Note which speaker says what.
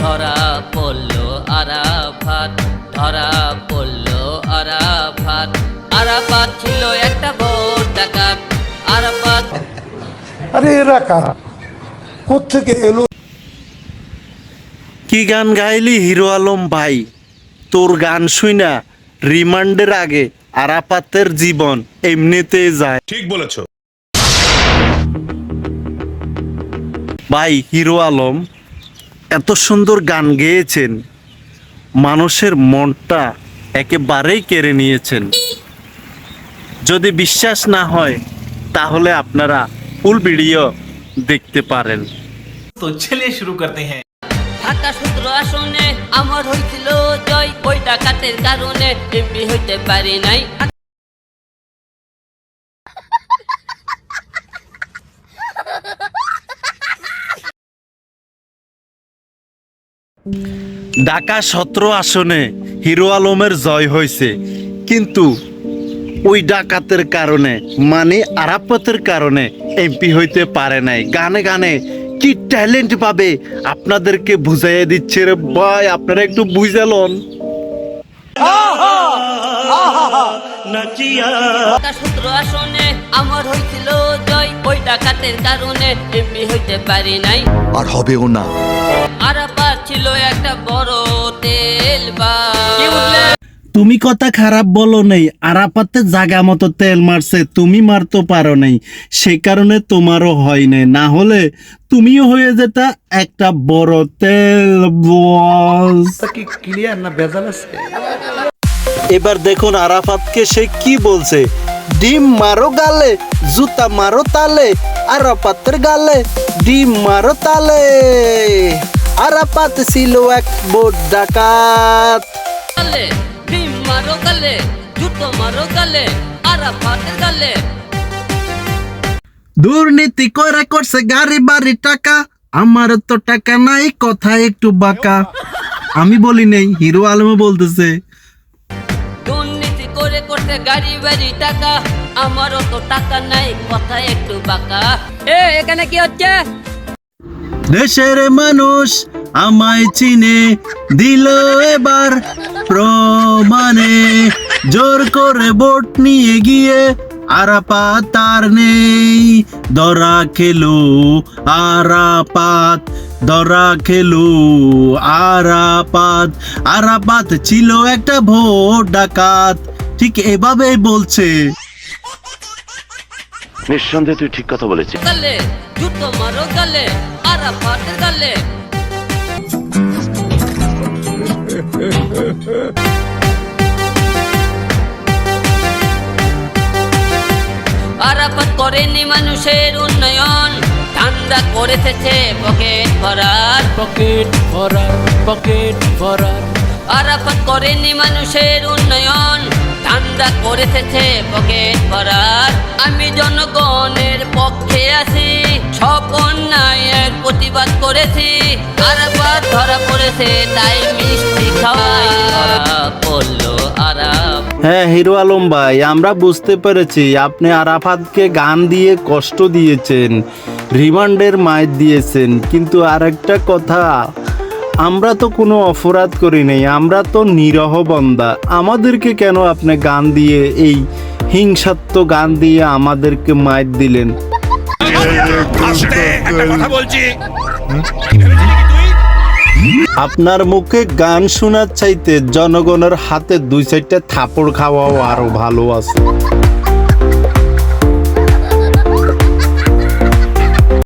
Speaker 1: ধরা পড়ল আরাফাত ধরা পড়ল আরাফাত। আরাফাত ছিল একটা ভোট ডাকাত
Speaker 2: আরে এরা কারা? কোথেকে এলো?
Speaker 3: কি গান গাইলি হিরো আলম ভাই? তোর গান শুই শুইনা রিমান্ডের আগে। আরাফাতের জীবন এমনিতে যায়।
Speaker 4: ঠিক বলেছ।
Speaker 3: ভাই হিরো আলম এত সুন্দর গান গেয়েছেন। মানুষের মনটা একেবারেই কেড়ে নিয়েছেন। যদি বিশ্বাস না হয় তাহলে আপনারা ফুল ভিডিও দেখতে পারেন।
Speaker 5: তো চলে শুরু করতে হ্যাঁ।
Speaker 1: ঢাকা সূত্র আসনে আমার হয়েছিল জয়, ওই ডাকাতের কারণে এমপি হইতে পারি নাই।
Speaker 3: ঢাকা সতেরো আসনে হিরো আলমের জয় হয়েছে কিন্তু ওই ডাকাতের কারণে মানে আরাপতের কারণে এমপি হইতে পারে নাই। গানে গানে ট্যালেন্ট পাবে। আপনাদেরকে বুঝাইয়া দিচ্ছে রে ভাই আপনারা একটু বুঝালন
Speaker 1: ঢাকা সূত্র আসনে আমার হয়েছিল জয় ওই ডাকাতের কারণে এমপি হইতে পারি নাই।
Speaker 6: আর হবেও না।
Speaker 1: আরাফাত ছিল একটা বড় তেল বা কি উঠলে
Speaker 3: তুমি কথা খারাপ বলো নেই আরাপাতে জাগা মতো তেল মারছে তুমি মারতে পারো নাই। সে কারণে তোমারও হয় নাই না হলে তুমিও হয়ে যেটা একটা বড় তেল
Speaker 2: ক্লিয়ার না ভেজাল আছে?
Speaker 3: এবার দেখুন আরাফাতকে সে কি বলছে। ডিম মারো গালে জুতা মারো তালে আরাফাতের গালে ডিম মারো তালে। আরাফাত ছিল এক বোট ডাকাত।
Speaker 1: মারো গালে জুতো মারো গালে আরাফাতের গালে।
Speaker 3: দুর্নীতি করে করছে গাড়ি বাড়ি টাকা। আমার তো টাকা নাই কথা একটু বাঁকা। আমি বলি নেই হিরো আলমে বলতেছে।
Speaker 1: দুর্নীতি করে করতে গাড়ি বাড়ি টাকা। আমারও তো টাকা নাই কথা একটু বাঁকা। এ এখানে কি হচ্ছে?
Speaker 3: দেশের মানুষ আমায় চিনে দিল এবার। প্রমাণে জোর করে ভোট নিয়ে গিয়ে আরাপাত তার নেই। দরা খেলো আরাপাত দরা খেলো আরাপাত। আরাপাত ছিল একটা ভোট ডাকাত ঠিক এভাবেই বলছে।
Speaker 7: নিঃসন্দেহে তুই ঠিক কথা বলেছিস।
Speaker 1: গালে জুতো মারো গালে গালে। আরাফাত করেনি মানুষের উন্নয়ন ঠান্ডা করে থেছে পকেট ভরার।
Speaker 8: পকেট ভরার পকেট ভরার।
Speaker 1: আরাফাত করেনি মানুষের উন্নয়ন ঠান্ডা করে থেছে পকেট ভরার। আমি জনগণের পক্ষে আছি সব অন্যায়ের প্রতিবাদ করেছি। আরাফাত ধরা পড়েছে তাই মিষ্টি খাওয়াই ধরা পড়ল আরাফ
Speaker 3: হ্যাঁ হিরো আলম ভাই আমরা বুঝতে পেরেছি আপনি আরাফাতকে গান দিয়ে কষ্ট দিয়েছেন রিমান্ডের মাইর দিয়েছেন কিন্তু আরেকটা কথা আমরা তো কোনো অপরাধ করি নাই আমরা তো নিরহ বন্দা আমাদেরকে কেন আপনি গান দিয়ে এই হিংসাত্মক গান দিয়ে আমাদেরকে মাইর দিলেন
Speaker 4: একটা কথা বলছি
Speaker 3: আপনার মুখে গান শোনার চাইতে জনগণের হাতে দুই চারটা থাপড় খাওয়াও আরও ভালো আছে।